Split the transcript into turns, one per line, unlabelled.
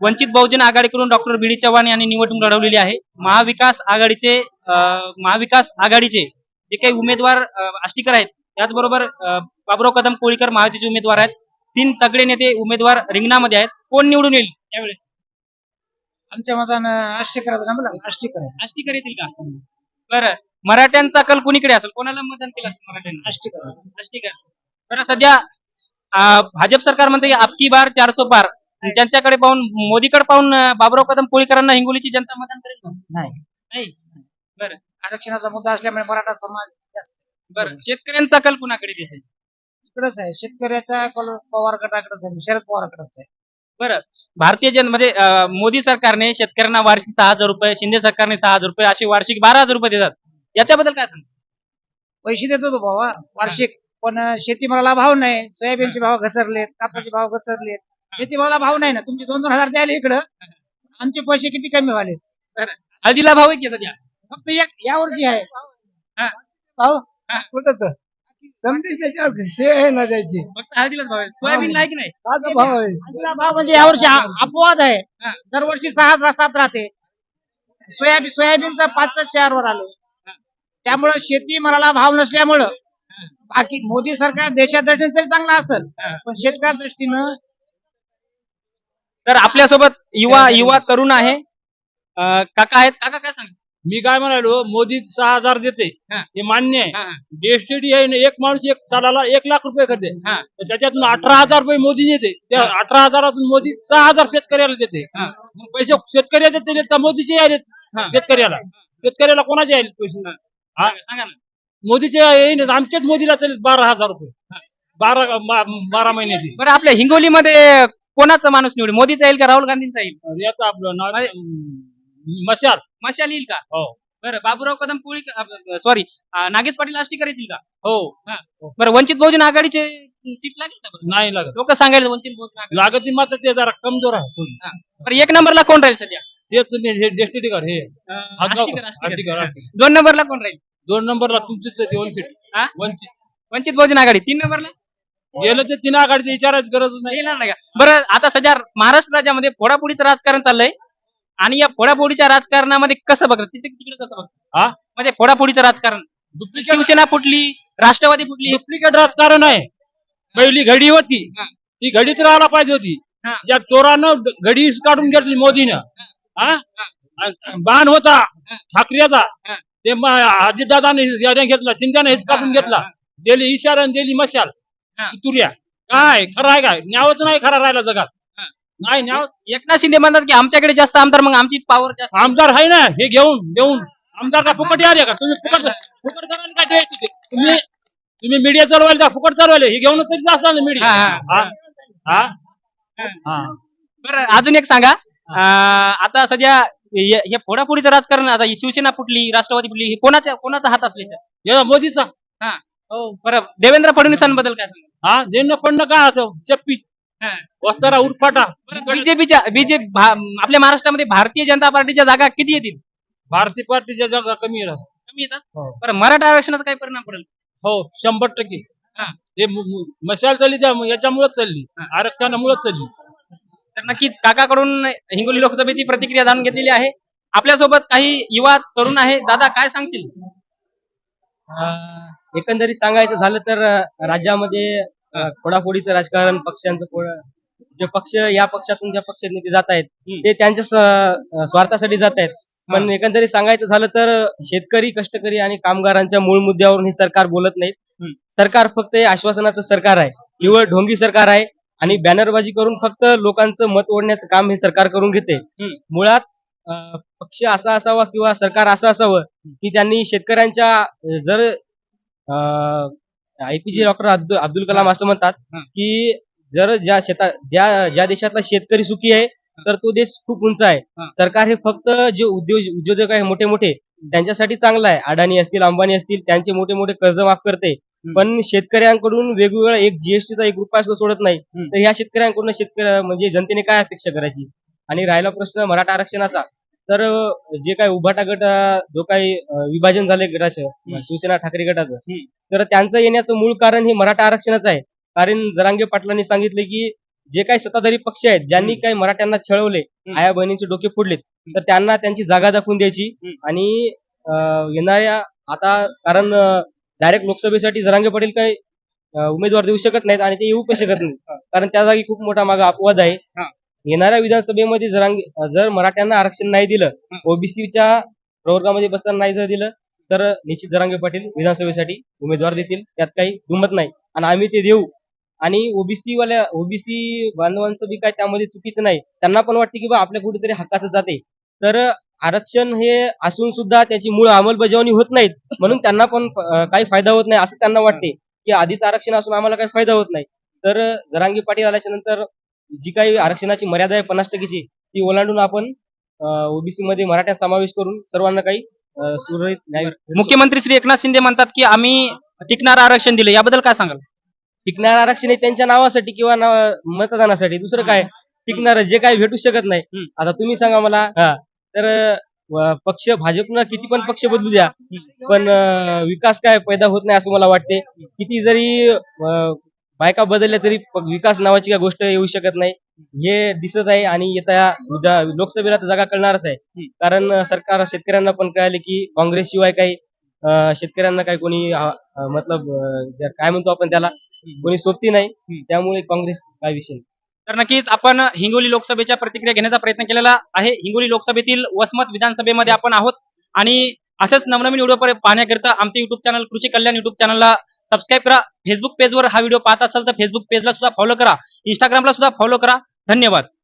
वंचित बहुजन आघाडीकडून डॉक्टर बी डी चव्हाण यांनी निवडणूक लढवलेली आहे. महाविकास आघाडीचे महाविकास आघाडीचे जे काही उमेदवार आष्टीकर आहेत त्याचबरोबर बाबुराव कदम कोळीकर महायुतीचे उमेदवार आहेत. तीन तगडे नेते उमेदवार रिंगणामध्ये आहेत. कोण निवडून येईल त्यावेळेस
आमच्या मतानं आष्टी करायचं ना मला आष्टी करायचं
आष्टीकर येतील का? बरं. मराठ्यांचा कल कुणीकडे असेल? कोणाला मतदान केलं असेल मराठ्यांनी?
आष्टी करायचं
आष्टीकर. बरं सध्या भाजप सरकार म्हणते की अबकी बार चारसो पार. त्यांच्याकडे पाहून मोदीकडे पाहून बाबुराव कदम कोळीकरांना हिंगोलीची जनता मतदान करेल?
नाही.
बरं.
आरक्षणाचा मुद्दा असल्यामुळे मराठा समाज जास्त
बरं. शेतकऱ्यांचा कल कुणाकडे दिसेल?
इकडेच आहे. शेतकऱ्याचा कल पवार गटाकडेच आहे. शरद पवार आहे.
बरं. भारतीय जन म्हणजे मोदी सरकारने शेतकऱ्यांना वार्षिक सहा हजार रुपये शिंदे सरकारने सहा हजार रुपये असे वार्षिक बारा हजार रुपये देतात. याच्याबद्दल काय सांग
पैसे देतो तो भावा. वार्षिक. पण शेतीमालाला भाव नाही. सोयाबीनचे भाव घसरलेत कापसाचे भाव घसरलेत. शेतीमालाला भाव नाही ना. तुमचे दोन दोन हजार द्यायला इकडं. आमचे पैसे किती कमी झाले
हळदीला भाव आहे की सध्या?
फक्त एक या वर्षी आहे.
हा.
भाऊ
हा.
कुठं तर. समजे त्याच्यावर हे आहे ना त्याची.
फक्त हळदीलाच भाव आहे. सोयाबीन नाही की नाही.
माझा भाव आहे. भाव म्हणजे यावर्षी अपवाद आहे. दरवर्षी सहा सात राहते. सोयाबीन सोयाबीनचा पाच चार वर आलो त्यामुळं शेती मालाला भाव नसल्यामुळं बाकी मोदी सरकार देशा दृष्टीने तरी चांगला असेल.
हा.
पण शेतकऱ्या दृष्टीनं
तर आपल्यासोबत युवा युवा तरुण आहे. अं, काका आहेत. काका काय सांग
मी काय म्हणालो मोदी सहा हजार देते.
हा.
हे मान्य आहे. जीएसटी आहे ना, एक माणूस एक सालाला एक लाख रुपये करते
हा.
तर त्याच्यातून अठरा हजार रुपये मोदी देते. त्या
हा.
अठरा हजारातून मोदी सहा हजार शेतकऱ्याला देते.
हा.
मग पैसे शेतकऱ्याचे दिले तर मोदीचे आले
हा.
शेतकऱ्याला. शेतकऱ्याला कोणाचे आले पैसे? हा.
सांगा ना.
मोदीचे येईन आमच्याच मोदीला चालेल बारा हजार रुपये. बारा बा- बारा महिन्याची.
बरं आपल्या हिंगोलीमध्ये कोणाचा माणूस निवडेल मोदीचा येईल का? राहुल गांधींचा येईल?
याचं आपलं मशाल.
मशाल येईल का?
हो.
बरं बाबूराव कदम कोळी सॉरी नागेश पाटील आष्टीकर येतील का?
हो.
बरं वंचित बहुजन आघाडीचे सीट लागेल का?
नाही लागत.
लोक सांगायला वंचित बहुजन
लागत मात्र ते जरा कमजोर आहे.
बरं एक नंबरला कोण राहील सध्या?
ते तुम्ही हे डेस्टिटी कर हे.
दोन नंबरला कोण राहील?
दोन नंबरला तुमचीच दोन सीट? वंचित.
वंचित बहुजन आघाडी तीन नंबरला?
गेलं ते तीन आघाडीची विचारायची गरज नाही.
येणार नाही का? बरं आता सध्या महाराष्ट्र राज्यामध्ये फोडाफोडीचं राजकारण चाललंय. आणि या फोडाफोडीच्या राजकारणामध्ये कसं बघत? तिथे तिकडे कसं बघत?
हा?
म्हणजे फोडाफोडीचं राजकारण.
डुप्लिकेट
शिवसेना फुटली राष्ट्रवादी फुटली.
डुप्लिकेट राजकारण आहे. पहिली घडी होती. ती घडीच राहायला पाहिजे होती. या चोरानं घडी काढून घेतली मोदीनं. हा. बाण होता. ठाकरेचा. ते अजितदादाने घेतला शिंद्याने हेच काढून घेतला. दिली इशारा दिली मशाल. तुर्या काय? खरं आहे काय? न्यावच नाही खरा राहिला जगात. नाही न्याव
एकनाथ शिंदे म्हणतात की आमच्याकडे जास्त आमदार मग आमची पॉवर जास्त.
आमदार आहे ना? हे घेऊन देऊन. आमदार का फुकट आले का? तुम्ही फुकट फुकट करायला काय द्यायचं ते? तुम्ही तुम्ही मीडिया चालवायला का फुकट चालवायला. हे घेऊनच असाल मीडिया
हा,
हा.
बरं अजून एक सांगा. आता सध्या हे फोडाफोडीचं राजकारण आता शिवसेना फुटली राष्ट्रवादी फुटली हे कोणाच्या कोणाचा हात असल्याचा?
या मोदीचा.
हा. हो बरं. देवेंद्र फडणवीसांबद्दल काय सांगा
हा देणं पडणं काय असं? चप्पी. वस्तारा उठफाटा
बीजेपीच्या बीजेपी आपल्या महाराष्ट्रामध्ये भारतीय जनता पार्टीच्या जागा किती येतील?
भारतीय पार्टीच्या जागा कमी आहे.
कमी येतात?
हो.
बरं मराठा आरक्षणाचा काय परिणाम पडेल?
हो शंभर टक्के.
हा.
हे मु- मु- मशाल चालली त्या याच्यामुळेच चालली.
हा.
आरक्षणामुळेच चालली.
तर नक्कीच काकाकडून हिंगोली लोकसभेची प्रतिक्रिया जाणून घेतलेली आहे. आपल्यासोबत काही युवा तरुण आहे. दादा काय सांगशील?
अं, एकंदरीत सांगायचं झालं तर राज्यामध्ये फोडाफोडीचं राजकारण पक्षांचं जे पक्ष या पक्षातून ज्या पक्षात नेते जात आहेत ते त्यांच्या स्वार्थासाठी जात आहेत. पण एकंदरीत सांगायचं झालं तर शेतकरी कष्टकरी आणि कामगारांच्या मूळ मुद्द्यावरून हे सरकार बोलत नाहीत. सरकार फक्त हे आश्वासनाचं सरकार आहे. निवड ढोंगी सरकार आहे आणि बॅनरबाजी करून फक्त लोकांचं मत ओढण्याचं काम हे सरकार करून घेते. मुळात पक्ष असा असावा किंवा सरकार असं असावं की त्यांनी शेतकऱ्यांच्या जर आयपीजे डॉक्टर अब्दुल कलाम असं म्हणतात. की जर ज्या शेता ज्या ज्या देशातला शेतकरी सुखी आहे तर तो देश खूप उंच आहे. सरकार हे फक्त जे उद्योग उद्योजक आहे मोठे मोठे त्यांच्यासाठी चांगलं आहे. अडाणी असतील अंबानी असतील त्यांचे मोठे मोठे कर्ज माफ करते. पण शेतकऱ्यांकडून वेगवेगळा एक जीएसटीचा एक रुपया सुद्धा सोडत नाही. तर ह्या शेतकऱ्यांकडून शेतकऱ्या म्हणजे जनतेने काय अपेक्षा करायची? आणि राहिला प्रश्न मराठा आरक्षणाचा. तर जे काही उभाटा गट अं, जो काही अं, विभाजन झाले गटाचं शिवसेना ठाकरे गटाचं
हम्म.
तर त्यांचं येण्याचं मूळ कारण हे मराठा आरक्षणाचं आहे कारण जरांगे पाटलांनी सांगितले की जे काही सत्ताधारी पक्ष आहेत ज्यांनी
हम्म.
काही मराठ्यांना छळवले
हम्म.
आया बहिणींचे डोके फोडलेत तर त्यांना त्यांची जागा दाखवून द्यायची
हम्म.
आणि अं, येणाऱ्या आता कारण डायरेक्ट लोकसभेसाठी जरांगे पाटील काही अं, उमेदवार देऊ शकत नाहीत आणि ते येऊ पण शकत नाहीत कारण त्या जागी खूप मोठा मागा अपवाद आहे
हा.
येणाऱ्या विधानसभेमध्ये जरांगे जर मराठ्यांना आरक्षण नाही दिलं. ओबीसीच्या प्रवर्गामध्ये बसताना नाही जर दिलं तर निश्चित जरांगे पाटील विधानसभेसाठी उमेदवार देतील. त्यात काही दुमत नाही. आणि आम्ही ते देऊ. आणि ओबीसी वाल्या ओबीसी बांधवांचं बी काय त्यामध्ये चुकीचं नाही. त्यांना पण वाटते की बा आपल्या कुठेतरी हक्काचं जाते. तर आरक्षण हे असून सुद्धा त्याची मूळ अंमलबजावणी होत नाहीत. म्हणून त्यांना पण काही फायदा होत नाही. असं त्यांना वाटते. की आधीच आरक्षण असून आम्हाला काही फायदा होत नाही. तर जरांगी पाटील आल्याच्यानंतर जी काही आरक्षणाची मर्यादा आहे पन्नास टक्केची ती ओलांडून आपण ओबीसी मध्ये मराठा समावेश करून सर्वांना काही सुरळीत न्याय
मुख्यमंत्री श्री एकनाथ शिंदे म्हणतात की आम्ही टिकणार आरक्षण दिलं. याबद्दल काय सांगाल?
टिकणार आरक्षण हे त्यांच्या नावासाठी किंवा मतदानासाठी. दुसरं काय? टिकणार जे काही भेटू शकत नाही. आता तुम्ही सांगा मला. हा, तर पक्ष भाजपनं किती पण पक्ष बदलू द्या. पण विकास काय पैदा होत नाही असं मला वाटते. किती जरी बायका बदलल्या तरी विकास नावाची काय गोष्ट येऊ शकत नाही. हे दिसत आहे आणि येत्या लोकसभेला तर जागा कळणारच आहे. कारण सरकार शेतकऱ्यांना पण कळाले की काँग्रेस शिवाय काही शेतकऱ्यांना काही कोणी मतलब काय म्हणतो आपण त्याला कोणी सोबती नाही. त्यामुळे काँग्रेस काय विषय.
तर नक्कीच आपण हिंगोली लोकसभेच्या प्रतिक्रिया घेण्याचा प्रयत्न केलेला आहे. हिंगोली लोकसभेतील वसमत विधानसभेमध्ये आपण आहोत. आणि अशाच नवनवीन व्हिडिओ पाहण्याकरिता आमचे YouTube channel Krishi Kalyan YouTube चॅनलला सबस्क्राईब करा. फेसबुक पेजवर हा व्हिडिओ पाहत असाल तर फेसबुक पेजला सुद्धा फॉलो करा. इंस्टाग्रामला सुद्धा फॉलो करा. धन्यवाद.